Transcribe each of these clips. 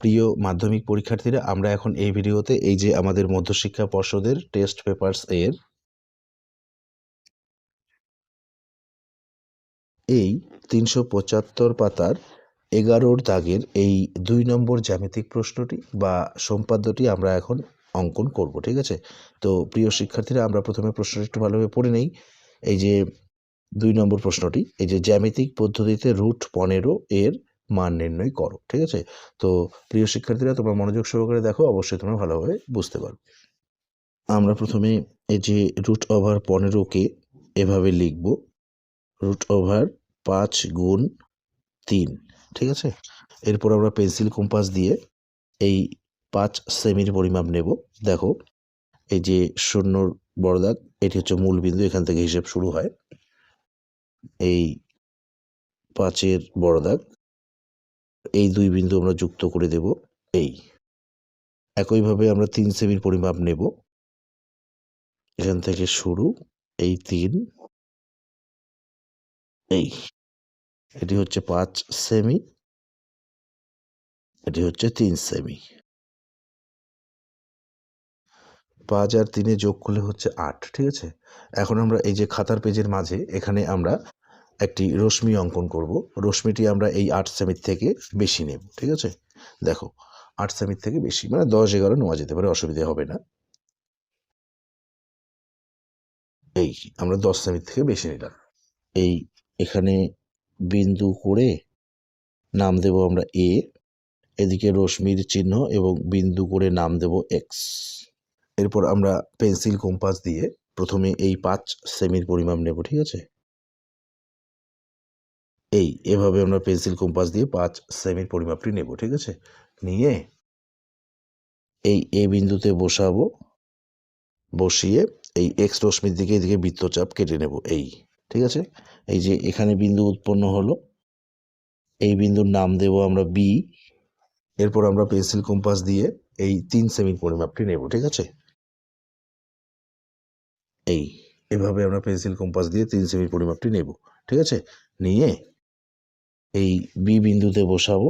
প্রিয় মাধ্যমিক পরীক্ষার্থীরা, আমরা এখন এই ভিডিওতে এই যে আমাদের মধ্যশিক্ষা পর্ষদের টেস্ট পেপার্স এর এই তিনশো পঁচাত্তর পাতার এগারোর দাগের এই দুই নম্বর জ্যামিতিক প্রশ্নটি বা সম্পাদ্যটি আমরা এখন অঙ্কন করব, ঠিক আছে? তো প্রিয় শিক্ষার্থীরা, আমরা প্রথমে প্রশ্নটি একটু ভালোভাবে পড়ে নেই। এই যে দুই নম্বর প্রশ্নটি, এই যে জ্যামিতিক পদ্ধতিতে রুট পনেরো এর মান নির্ণয় করো, ঠিক আছে? তো প্রিয় শিক্ষার্থীরা, তোমরা মনোযোগ সহকারে দেখো, অবশ্যই তোমরা ভালোভাবে বুঝতে পারবে আমরা প্রথমে এই যে রুট ওভার পনেরোকে এভাবে লিখব রুট ওভার পাঁচ গুণ তিন, ঠিক আছে? এরপর আমরা পেন্সিল কম্পাস দিয়ে এই পাঁচ সেমির পরিমাপ নেব। দেখো, এই যে শূন্যর বড় দাগ এটি হচ্ছে মূল বিন্দু, এখান থেকে হিসেব শুরু হয়। এই পাঁচের বড় দাগ এই দুই বিন্দু আমরা যুক্ত করে দেব, এই। একইভাবে আমরা তিন সেমির পরিমাপ নেব। এখান থেকে শুরু, এই তিন। এই, এটি হচ্ছে পাঁচ সেমি। এটি হচ্ছে তিন সেমি। পাঁচ আর তিনে যোগ করলে হচ্ছে আট, ঠিক আছে? এখন আমরা এই যে খাতার পেজের মাঝে, এখানে আমরা একটি রশ্মি অঙ্কন করব। রশ্মিটি আমরা এই আট সেমির থেকে বেশি নেব, ঠিক আছে? দেখো, আট সেমির থেকে বেশি মানে দশ, এগারো নেওয়া যেতে পারে, অসুবিধা হবে না। এই আমরা দশ সেমির থেকে বেশি নিলাম। এই এখানে বিন্দু করে নাম দেব আমরা এ এদিকে রশ্মির চিহ্ন এবং বিন্দু করে নাম দেব এক্স এরপর আমরা পেন্সিল কম্পাস দিয়ে প্রথমে এই পাঁচ সেমির পরিমাপ নেব, ঠিক আছে? এই, এভাবে আমরা পেন্সিল কম্পাস দিয়ে পাঁচ সেমির পরিমাপটি নেব, ঠিক আছে? নিয়ে এই এ বিন্দুতে বসাবো, বসিয়ে এই এক্স রশ্মির দিকে, এদিকে বৃত্তচাপ কেটে নেব, এই, ঠিক আছে? এই যে এখানে বিন্দু উৎপন্ন হলো, এই বিন্দুর নাম দেব আমরা বি, এরপর আমরা পেন্সিল কম্পাস দিয়ে এই তিন সেমির পরিমাপটি নেব, ঠিক আছে? এই, এভাবে আমরা পেন্সিল কম্পাস দিয়ে তিন সেমির পরিমাপটি নেব, ঠিক আছে? নিয়ে এই বি বিন্দুতে বসাবো।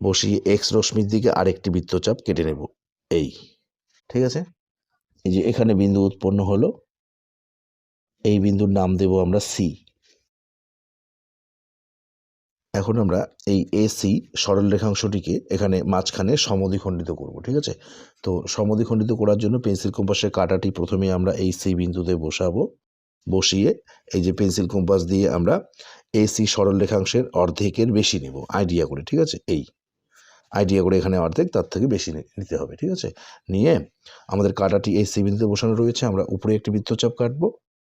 বসিয়ে এক্স রশ্মির দিকে আরেকটি বৃত্তচাপ কেটে নেব। এই, ঠিক আছে? এই যে এখানে বিন্দু উৎপন্ন হলো, এই বিন্দুর নাম দেব আমরা সি এখন আমরা এই এসি সরল রেখাংশটিকে এখানে মাঝখানে সমদ্বিখণ্ডিত করব, ঠিক আছে? তো সমদ্বিখণ্ডিত করার জন্য পেন্সিল কম্পাসের কাঁটাটি প্রথমে আমরা এই সি বিন্দুতে বসাবো। বসিয়ে এই যে পেন্সিল কম্পাস দিয়ে আমরা এসি সরল রেখাংশের অর্ধেকের বেশি নেব। আইডিয়া করে, ঠিক আছে? এই। আইডিয়া করে এখানে অর্ধেক, তার থেকে বেশি নিতে হবে, ঠিক আছে? নিয়ে আমাদের কাঁটাটি এই সি বিন্দুতে বসানো রয়েছে, আমরা উপরে একটি বৃত্তচাপ কাটবো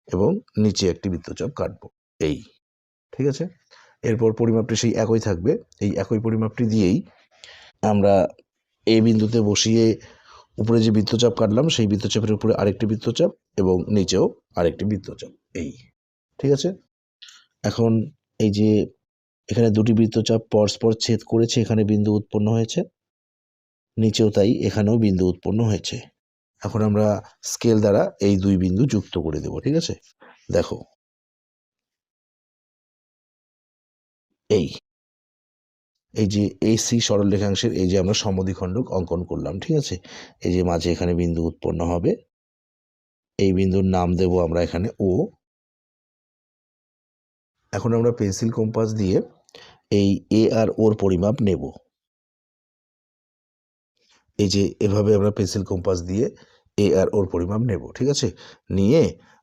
এবং নিচে একটি বৃত্তচাপ কাটবো। এই। ঠিক আছে? এরপর পরিমাপটি সেই একই থাকবে। এই একই পরিমাপটি দিয়েই আমরা এ বিন্দুতে বসিয়ে উপরে যে বৃত্তচাপ কাটলাম, সেই বৃত্তচাপের উপরে আরেকটি বৃত্তচাপ এবং নিচেও আরেকটি বৃত্তচাপ। এই। ঠিক আছে? এখন এই যে এখানে দুটি বৃত্তচাপ পরস্পর ছেদ করেছে, এখানে বিন্দু উৎপন্ন হয়েছে। নিচেও তাই, এখানেও বিন্দু উৎপন্ন হয়েছে। এখন আমরা স্কেল দ্বারা এই দুই বিন্দু যুক্ত করে দেব, ঠিক আছে? দেখো। এই। এই যে এই সি সরল রেখাংশের এই যে আমরা সমদ্বিখণ্ডক অঙ্কন করলাম, ঠিক আছে? এই যে মাঝে এখানে বিন্দু উৎপন্ন হবে। এই বিন্দুর নাম দেব আমরা এখানে ও। এখন আমরা পেন্সিল কম্পাস দিয়ে এই এ আর ওর পরিমাপ নেব। এই যে এভাবে আমরা পেন্সিল কম্পাস দিয়ে এ আর ওর পরিমাপ নেব, ঠিক আছে? নিয়ে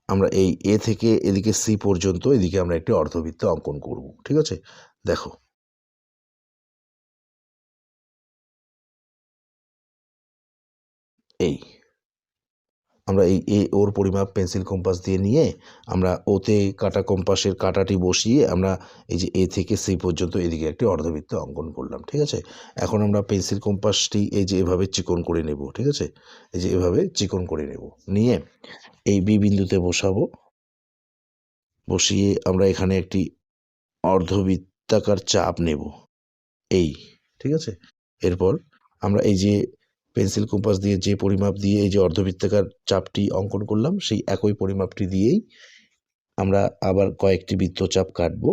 আমরা এই এ থেকে এদিকে সি পর্যন্ত এদিকে আমরা একটি অর্ধবৃত্ত অঙ্কন করব, ঠিক আছে? দেখো। এই। আমরা এই এ ওর পরিমাপ পেন্সিল কম্পাস দিয়ে নিয়ে আমরা ওতে কাটা কম্পাসের কাটাটি বসিয়ে আমরা এই যে এ থেকে সি পর্যন্ত এদিকে একটি অর্ধবৃত্ত অঙ্কন করলাম, ঠিক আছে? এখন আমরা পেন্সিল কম্পাসটি এই যে এভাবে চিকন করে নেব, ঠিক আছে? এই যে এভাবে চিকন করে নেব, নিয়ে এই বি বিন্দুতে বসাবো। বসিয়ে আমরা এখানে একটি অর্ধবৃত্তাকার চাপ নেব, এই, ঠিক আছে? এরপর আমরা এই যে পেন্সিল কম্পাস দিয়ে যে পরিমাপ দিয়ে এই যে অর্ধবৃত্তাকার চাপটি অঙ্কন করলাম, সেই একই পরিমাপটি দিয়েই আমরা আবার কয়েকটি বৃত্তচাপ কাটব।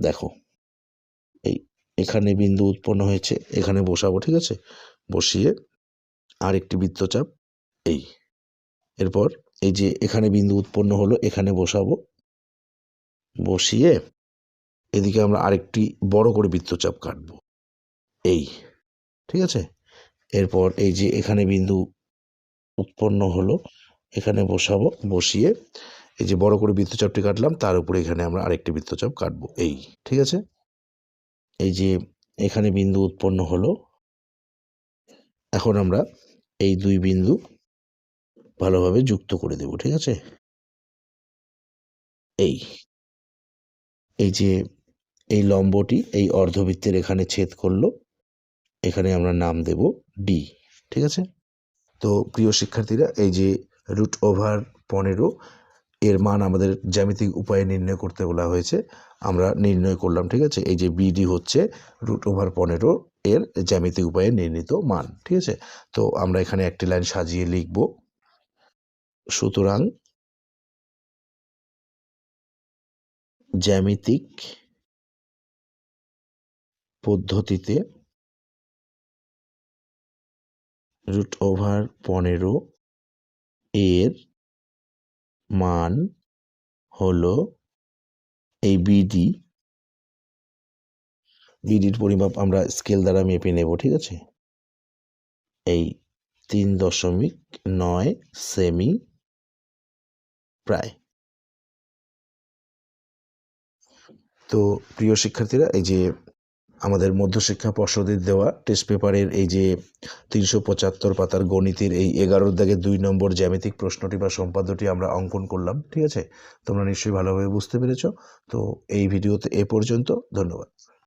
দেখো, এই এখানে বিন্দু উৎপন্ন হয়েছে, এখানে বসাবো, ঠিক আছে? বসিয়ে আর আরেকটি বৃত্তচাপ, এই। এরপর এই যে এখানে বিন্দু উৎপন্ন হলো, এখানে বসাবো। বসিয়ে এদিকে আমরা আরেকটি বড় করে বৃত্তচাপ কাটবো, এই। ঠিক আছে? এরপর এই যে এখানে বিন্দু উৎপন্ন হলো, এখানে বসাবো, বসিয়ে এই যে বড় করে বৃত্তচাপটি কাটলাম, তার উপরে এখানে আমরা আরেকটি বৃত্তচাপ কাটবো, এই, ঠিক আছে? এই যে এখানে বিন্দু উৎপন্ন হলো, এখন আমরা এই দুই বিন্দু ভালোভাবে যুক্ত করে দেব, ঠিক আছে? এই এই যে এই লম্বটি এই অর্ধবৃত্তের এখানে ছেদ করল এখানে আমরা নাম দেব ডি, ঠিক আছে? তো প্রিয় শিক্ষার্থীরা, এই যে রুট ওভার পনেরো, এর মান আমাদের জ্যামিতিক উপায়ে নির্ণয় করতে বলা হয়েছে, আমরা নির্ণয় করলাম, ঠিক আছে? এই যে বিডি হচ্ছে রুট ওভার পনেরো, এর জ্যামিতিক উপায়ে নির্ণীত মান, ঠিক আছে? তো আমরা এখানে একটি লাইন সাজিয়ে লিখব, সুতরাং জ্যামিতিক পদ্ধতিতে রুট ওভার পনেরো এর মান হলো এই বিডি বিডির পরিমাপ আমরা স্কেল দ্বারা মেপে নেব, ঠিক আছে? এই তিন দশমিক নয় সেমি প্রায়। তো প্রিয় শিক্ষার্থীরা, এই যে আমাদের মধ্যশিক্ষা পর্ষদের দেওয়া টেস্ট পেপারের এই যে তিনশো পঁচাত্তর পাতার গণিতের এই এগারোর দাগে দুই নম্বর জ্যামিতিক প্রশ্নটি বা সম্পাদ্যটি আমরা অঙ্কন করলাম, ঠিক আছে? তোমরা নিশ্চয়ই ভালোভাবে বুঝতে পেরেছ। তো এই ভিডিওতে এ পর্যন্ত, ধন্যবাদ।